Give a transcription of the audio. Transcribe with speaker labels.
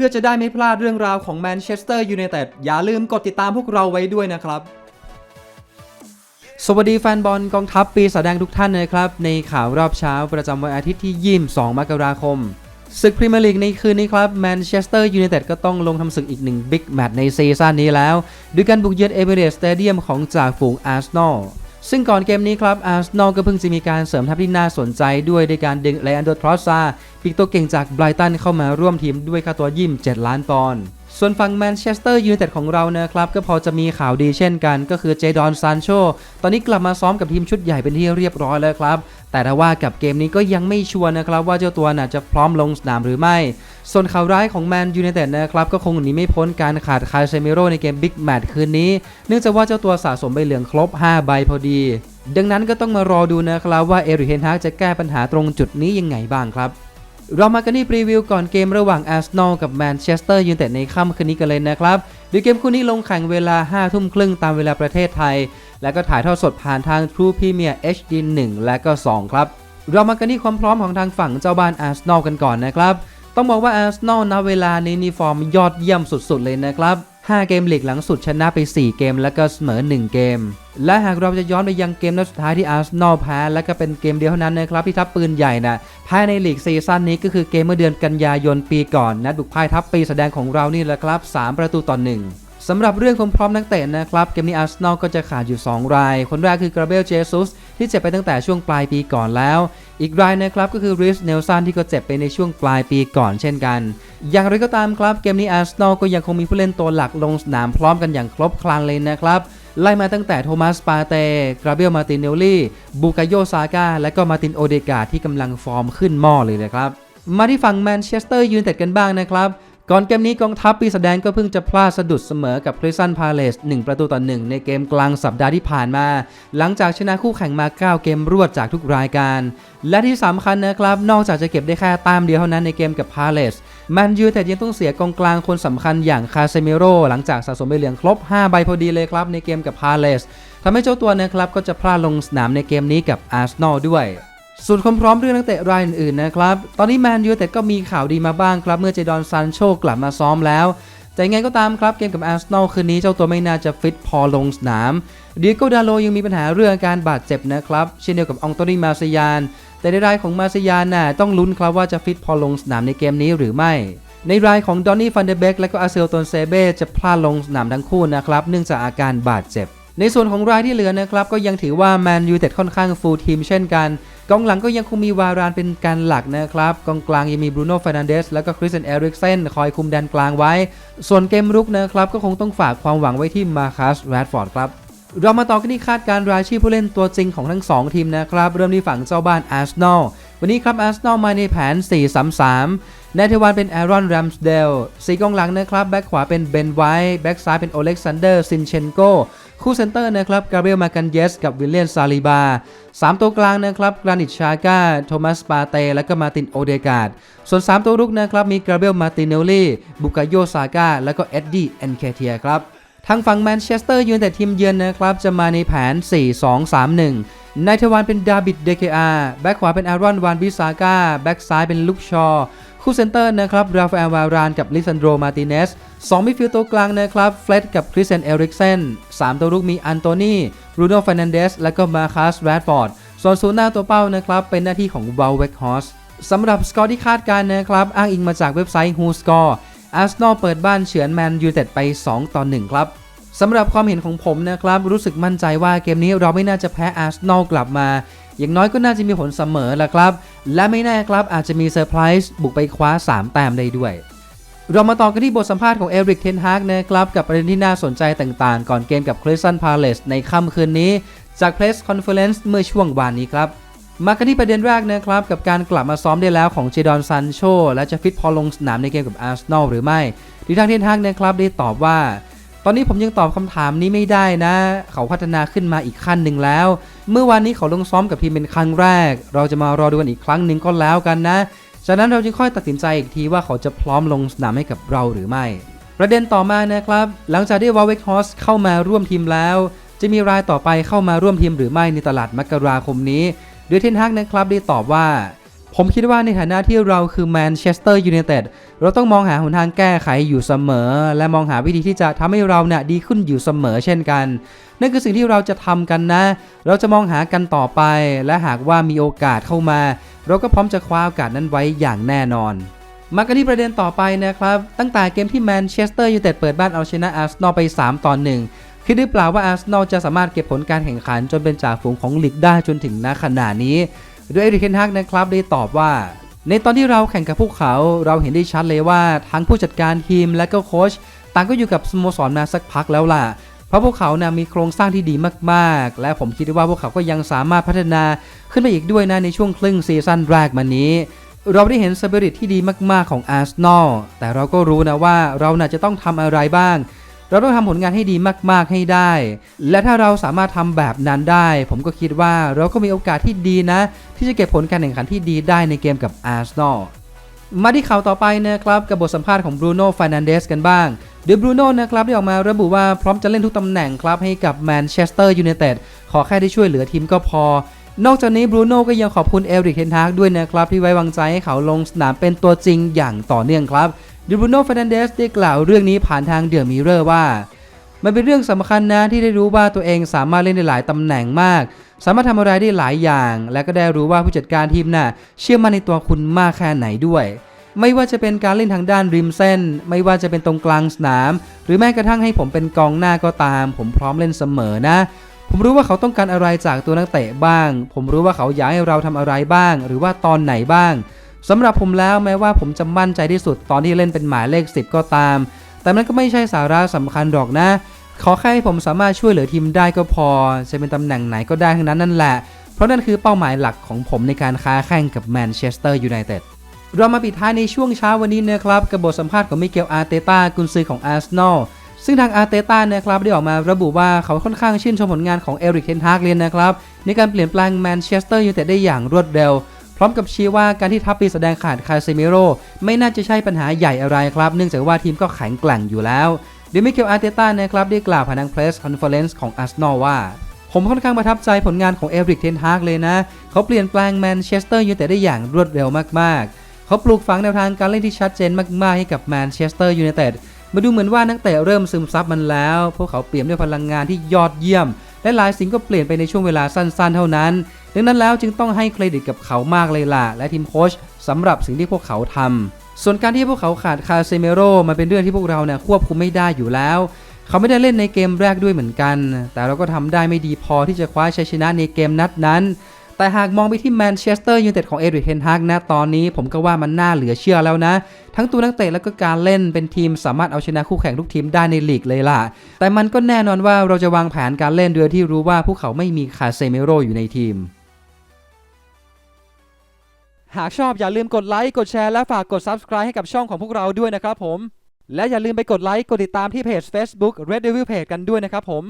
Speaker 1: พื่อจะได้ไม่พลาดเรื่องราวของแมนเชสเตอร์ยูไนเต็ดอย่าลืมกดติดตามพวกเราไว้ด้วยนะครับ สวัสดีแฟนบอลกองทัพปีศาจแดงทุกท่านนะครับ ในข่าวรอบเช้าประจำวันอาทิตย์ที่ 22 มกราคมศึกพรีเมียร์ลีกในคืนนี้ครับแมนเชสเตอร์ยูไนเต็ดก็ต้องลงทำศึกอีกหนึ่งบิ๊กแมตช์ในซีซั่นนี้แล้ว ด้วยการบุกเยือนเอเบเรสต์สเตเดียมของจ่าฝูงอาร์เซนอล ซึ่งก่อนเกมนี้ครับอาร์เซนอลก็เพิ่งจะมีการเสริมทัพที่น่าสนใจด้วยในการดึงไลอันโดทรอสซาปีกตัวเก่งจากไบรตันเข้ามาร่วมทีมด้วยค่าตัวยิ่ม7ล้านปอนด์ ส่วนฝั่งแมนเชสเตอร์ยูไนเต็ดของเรานะครับก็พอจะมีข่าวดีเช่นกัน ก็คือเจดอนซานโชตอนนี้กลับมาซ้อมกับทีมชุดใหญ่เป็นที่เรียบร้อยแล้วครับ แต่ถ้าว่ากับเกมนี้ก็ยังไม่ชัวร์นะครับ ว่าเจ้าตัวน่ะจะพร้อมลงสนามหรือไม่ ส่วนข่าวร้ายของแมนยูไนเต็ดนะครับก็คงหนีไม่พ้นการขาดคาเซมิโร่ในเกมบิ๊กแมตช์คืนนี้ เนื่องจากว่าเจ้าตัวสะสมใบเหลืองครบ 5 ใบพอดี ดังนั้นก็ต้องมารอดูนะครับว่าเอริกเฮนฮากจะแก้ปัญหาตรงจุดนี้ยังไงบ้างครับ เรามากันที่พรีวิวก่อนเกมระหว่างอาร์เซนอลกับแมนเชสเตอร์ยูไนเต็ดในค่ำคืนนี้กันเลยนะครับโดยเกมคู่นี้ลงแข่งเวลา 5 ทุ่มครึ่งตามเวลาประเทศไทย และก็ถ่ายทอดสดผ่านทาง True Premier HD 1 และก็ 2 ครับ เรามากันที่ความพร้อมของทางฝั่งเจ้าบ้านอาร์เซนอลกันก่อนนะครับ ต้องบอกว่าอาร์เซนอลณเวลานี้นี่ฟอร์มยอดเยี่ยมสุดๆเลยนะครับ 5 เกมลีกหลังสุดชนะไป 4 เกมแล้วก็เสมอ 1 เกม และหากเราจะย้อนไปยังเกมนัดสุดท้ายที่อาร์เซนอลแพ้ และก็เป็นเกมเดียวเท่านั้นนะครับที่ทัพปืนใหญ่นะแพ้ในลีกซีซั่นนี้ก็คือเกมเมื่อเดือนกันยายนปีก่อนนัดบุกพ่ายทัพปีแสดงของเรานี่แหละครับ 3 ประตูต่อ1สำหรับเรื่องความพร้อมนักเตะนะครับ เกมนี้อาร์เซนอลก็จะขาดอยู่ 2 ราย คนแรกคือกราเบลเจซุส ที่เจ็บไปตั้งแต่ช่วงปลายปีก่อนแล้ว อีกรายนะครับก็คือริสเนลสันที่ก็เจ็บไปในช่วงปลายปีก่อนเช่นกัน อย่างไรก็ตามครับเกมนี้อาร์เซนอลก็ยังคงมีผู้เล่นตัวหลักลงสนามพร้อมกันอย่างครบครันเลยนะครับไล่มาตั้งแต่โทมัสปาเต้กราเบลมาตินเนลลี่ บูกาโยซาก้า และก็มาตินโอเดกาที่กำลังฟอร์มขึ้นหม้อเลยนะครับ มาที่ฝั่งแมนเชสเตอร์ยูไนเต็ดกันบ้างนะครับ ก่อนเกมนี้กองทัพปีศาจแดงก็เพิ่งจะพลาดสะดุดเสมอกับคริสตันพาเลส1ประตูต่อ1ในเกมกลางสัปดาห์ที่ผ่านมา หลังจากชนะคู่แข่งมา 9 เกมรวดจากทุกรายการ และที่สำคัญนะครับ นอกจากจะเก็บได้แค่ต้มเดียวเท่านั้นในเกมกับพาเลสแมนยูแต่ยังต้องเสียกองกลางคนสำคัญอย่างคาเซมิโร่หลังจากสะสมใบเหลืองครบ 5 ใบพอดีเลยครับในเกมกับพาเลสทำให้เจ้าตัวนะครับก็จะพลาดลงสนามในเกมนี้กับอาร์เซนอลด้วย ส่วนความพร้อมเรื่องนักเตะรายอื่นๆนะครับ ตอนนี้แมนยูแต่ก็มีข่าวดีมาบ้างครับ เมื่อเจดอนซานโชกลับมาซ้อมแล้ว แต่ยังไงก็ตามครับ เกมกับอาร์เซนอลคืนนี้เจ้าตัวไม่น่าจะฟิตพอลงสนามเดียโกดาโลยังมีปัญหาเรื่องอาการบาดเจ็บนะครับ เช่นเดียวกับองโตนีมาซยาน แต่ในรายของมาซยานน่ะต้องลุ้นครับว่าจะฟิตพอลงสนามในเกมนี้หรือไม่ ในรายของดอนนี่ฟันเดเบกและก็อาเซลตนเซเบ้จะพลาดลงสนามทั้งคู่นะครับเนื่องจากอาการบาดเจ็บ ในส่วนของรายที่เหลือนะครับก็ยังถือว่าแมนยูเต็ดค่อนข้างฟูลทีมเช่นกัน กองหลังก็ยังคงมีวารานเป็นการหลักนะครับ กองกลางยังมีบรูโน่ฟ r นันเดสและก็คริสเตนเอริกเซนคอยคุมแดนกลางไว้ ส่วนเกมรุกนะครับ ก็คงต้องฝากความหวังไว้ที่มาคัสแรดฟอร์ดครับ เรามาต่อกันที่คาดการรายชื่อผู้เล่นตัวจริงของทั้ง 2 ทีมนะครับ เริ่มที่ฝั่งเจ้าบ้านอาร์เซนอลวันนี้ครับอาร์เซนอลมาในแผน 4-3-3ในเทวันเป็นแอรอนแรมสเดลสีกองหลังนะครับ แบ็คขวาเป็นเบนไวท์แบ็คซ้ายเป็นโอเล็กซานเดอร์ซินเชนโก คู่เซนเตอร์นะครับกาเบรียลมากันเยสกับวิลเลียนซาลิบาสามตัวกลางนะครับกรานิตชาก้า โทมัสปาเต และก็มาตินโอเดกาด ส่วน 3 ตัวรุกนะครับ มีกราเบรียลมาตินเนลลี่ บุกาโยซาก้า และก็เอ็ดดี้เอนเคเทียครับ ทางฝั่งแมนเชสเตอร์ยูไนเต็ดทีมเยือนนะครับ จะมาในแผน 4-2-3-1ในเทวานเป็นดาบิด เดเคอา แบ็คขวาเป็นอารอน วานบิซาก้า แบ็คซ้ายเป็นลุกชอ คู่เซนเตอร์นะครับราฟาเอลวารานกับลิซันโดมาติเนสสองมิดฟิลด์ตัวกลางนะครับเฟลดกับคริสเตนเอริกเซนสามตัวรุกมีอันโตนีรูโน่ฟ r นันเดสและก็มาคัสแรดฟอร์ดส่วนศูนย์หน้าตัวเป้านะครับเป็นหน้าที่ของวาลเวกฮอสสำหรับสกอร์ที่คาดการณ์นะครับอ้างอิงมาจากเว็บไซต์ Who Score อาร์เซนอลเปิดบ้านเฉือนแมนยูเต็ดไป 2 ต่อ 1 ครับสำหรับความเห็นของผมนะครับ รู้สึกมั่นใจว่าเกมนี้เราไม่น่าจะแพ้อาร์เซนอลกลับมา อย่างน้อยก็น่าจะมีผลเสมอแหละครับ และไม่แน่ครับอาจจะมีเซอร์ไพรส์บุกไปคว้า 3 แต้มได้ด้วย เรามาต่อกันที่บทสัมภาษณ์ของเอริกเทนฮากนะครับ กับประเด็นที่น่าสนใจต่างๆ ก่อนเกมกับคริสตันพาเลสในค่ำคืนนี้ จากเพรสคอนเฟอเรนซ์เมื่อช่วงวานนี้ครับมากันที่ประเด็นแรกนะครับ กับการกลับมาซ้อมได้แล้วของเจดอนซันโชและจะฟิตพอลงสนามในเกมกับอาร์เซนอลหรือไม่ที่ทางเทนฮากนะครับได้ตอบว่า ตอนนี้ผมยังตอบคำถามนี้ไม่ได้นะ เขาพัฒนาขึ้นมาอีกขั้นหนึ่งแล้ว เมื่อวานนี้เขาลงซ้อมกับทีมเป็นครั้งแรก เราจะมารอดูกันอีกครั้งหนึ่งก็แล้วกันนะ จากนั้นเราจึงค่อยตัดสินใจอีกทีว่าเขาจะพร้อมลงสนามให้กับเราหรือไม่ ประเด็นต่อมานะครับ หลังจากที่วอลเวกฮอสเข้ามาร่วมทีมแล้ว จะมีรายต่อไปเข้ามาร่วมทีมหรือไม่ในตลาดมกราคมนี้โดยเทนฮากนะครับได้ตอบว่า ผมคิดว่าในฐานะที่เราคือแมนเชสเตอร์ยูไนเต็ดเราต้องมองหาหนทางแก้ไขอยู่เสมอ และมองหาวิธีที่จะทำให้เราเนี่ยดีขึ้นอยู่เสมอเช่นกัน นั่นคือสิ่งที่เราจะทำกันนะ เราจะมองหากันต่อไป และหากว่ามีโอกาสเข้ามา เราก็พร้อมจะคว้าโอกาสนั้นไว้อย่างแน่นอนมากันที่ประเด็นต่อไปนะครับ ตั้งแต่เกมที่แมนเชสเตอร์ยูไนเต็ดเปิดบ้านเอาชนะอาร์เซนอลไป 3 ต่อ 1 คิดหรือเปล่าว่าอาร์เซนอลจะสามารถเก็บผลการแข่งขันจนเป็นจ่าฝูงของลีกได้จนถึงณขณะนี้ โดยเอริกเทนฮักนะครับได้ตอบว่า ในตอนที่เราแข่งกับพวกเขา เราเห็นได้ชัดเลยว่าทั้งผู้จัดการทีมและก็โค้ชต่างก็อยู่กับสโมสรมาสักพักแล้วล่ะเพราะพวกเขานะมีโครงสร้างที่ดีมากๆ และผมคิดว่าพวกเขาก็ยังสามารถพัฒนาขึ้นไปอีกด้วยนะในช่วงครึ่งซีซั่นแรกมานี้ เราได้เห็นสปิริตที่ดีมากๆของอาร์เซนอลแต่เราก็รู้นะว่าเราน่าจะต้องทำอะไรบ้าง เราต้องทำผลงานให้ดีมาก ๆ ให้ได้ และถ้าเราสามารถทำแบบนั้นได้ ผมก็คิดว่าเราก็มีโอกาสที่ดีนะ ที่จะเก็บผลการแข่งขันที่ดีได้ในเกมกับอาร์เซนอลมาที่ข่าวต่อไปนะครับกับบทสัมภาษณ์ของบรูโน่ฟ r นันเดสกันบ้างโดยบรูโน่นะครับได้ออกมาระบุว่าพร้อมจะเล่นทุกตำแหน่งครับให้กับแมนเชสเตอร์ยูไนเต็ดขอแค่ได้ช่วยเหลือทีมก็พอ นอกจากนี้บรูโน่ก็ยังขอบคุณเอริกเทนฮากด้วยนะครับ ที่ไว้วางใจให้เขาลงสนามเป็นตัวจริงอย่างต่อเนื่องครับ ดยบรูโน่ฟ r นันเดสได้กล่าวเรื่องนี้ผ่านทางเดือมิเรอร์ว่า มันเป็นเรื่องสำคัญนะที่ได้รู้ว่าตัวเองสามารถเล่นได้หลายตำแหน่งมาก สามารถทำอะไรได้หลายอย่าง และก็ได้รู้ว่าผู้จัดการทีมน่ะเชื่อมั่นในตัวคุณมากแค่ไหนด้วย ไม่ว่าจะเป็นการเล่นทางด้านริมเส้น ไม่ว่าจะเป็นตรงกลางสนาม หรือแม้กระทั่งให้ผมเป็นกองหน้าก็ตาม ผมพร้อมเล่นเสมอนะผมรู้ว่าเขาต้องการอะไรจากตัวนักเตะบ้าง ผมรู้ว่าเขาอยากให้เราทำอะไรบ้าง หรือว่าตอนไหนบ้าง สำหรับผมแล้วแม้ว่าผมจะมั่นใจที่สุดตอนที่เล่นเป็นหมายเลข 10 ก็ตาม แต่มันก็ไม่ใช่สาระสำคัญหรอกนะ ขอแค่ให้ผมสามารถช่วยเหลือทีมได้ก็พอ จะเป็นตำแหน่งไหนก็ได้ทั้งนั้นนั่นแหละ เพราะนั่นคือเป้าหมายหลักของผมในการค้าแข่งกับแมนเชสเตอร์ยูไนเต็ดเรามาปิดท้ายในช่วงเช้าวันนี้นะครับกับบทสัมภาษณ์ของมิเกลอาร์เตต้ากุนซือของอาร์เซนอลซึ่งทางอาร์เตต้านะครับได้ออกมาระบุว่าเขาค่อนข้างชื่นชมผลงานของเอริกเทนฮากเลยนะครับในการเปลี่ยนแปลงแมนเชสเตอร์ยูไนเต็ดได้อย่างรวดเร็ว พร้อมกับชี้ว่าการที่ทัพปีแสดงขาดคาเซมิโรไม่น่าจะใช่ปัญหาใหญ่อะไรครับ เนื่องจากว่าทีมก็แข็งแกร่งอยู่แล้วโดมิเกลอาร์เตต้านะครับได้กล่าวผ่านทางเพรสคอนเฟอเรนซ์ของอาร์เซนอลว่าผมค่อนข้างประทับใจผลงานของเอริกเทนฮากเลยนะ เขาเปลี่ยนแปลงแมนเชสเตอร์ยูไนเต็ดได้อย่างรวดเร็วมากๆ เขาปลูกฝังแนวทางการเล่นที่ชัดเจนมากๆ ให้กับแมนเชสเตอร์ยูไนเต็ดมาดูเหมือนว่านักเตะเริ่มซึมซับมันแล้ว พวกเขาเปลี่ยนด้วยพลังงานที่ยอดเยี่ยม และหลายสิ่งก็เปลี่ยนไปในช่วงเวลาสั้นๆ เท่านั้น ดังนั้นแล้วจึงต้องให้เครดิตกับเขามากเลยล่ะ และทีมโค้ชสำหรับสิ่งที่พวกเขาทำ ส่วนการที่พวกเขาขาดคาเซเมโรมันเป็นเรื่องที่พวกเราเนี่ยควบคุมไม่ได้อยู่แล้ว เขาไม่ได้เล่นในเกมแรกด้วยเหมือนกัน แต่เราก็ทำได้ไม่ดีพอที่จะคว้าชัยชนะในเกมนัดนั้น แต่หากมองไปที่แมนเชสเตอร์ยูไนเต็ดของเอริกเทนฮากนะตอนนี้ผมก็ว่ามันน่าเหลือเชื่อแล้วนะ ทั้งตัวนักเตะแล้วก็การเล่นเป็นทีมสามารถเอาชนะคู่แข่งทุกทีมได้ในลีกเลยล่ะ แต่มันก็แน่นอนว่าเราจะวางแผนการเล่นโดยที่รู้ว่าพวกเขาไม่มีคาเซเมโรอยู่ในทีมหากชอบอย่าลืมกดไลค์กดแชร์และฝากกด Subscribe ให้กับช่องของพวกเราด้วยนะครับผม และอย่าลืมไปกดไลค์กดติดตามที่เพจ Facebook Red Devil Page กันด้วยนะครับผม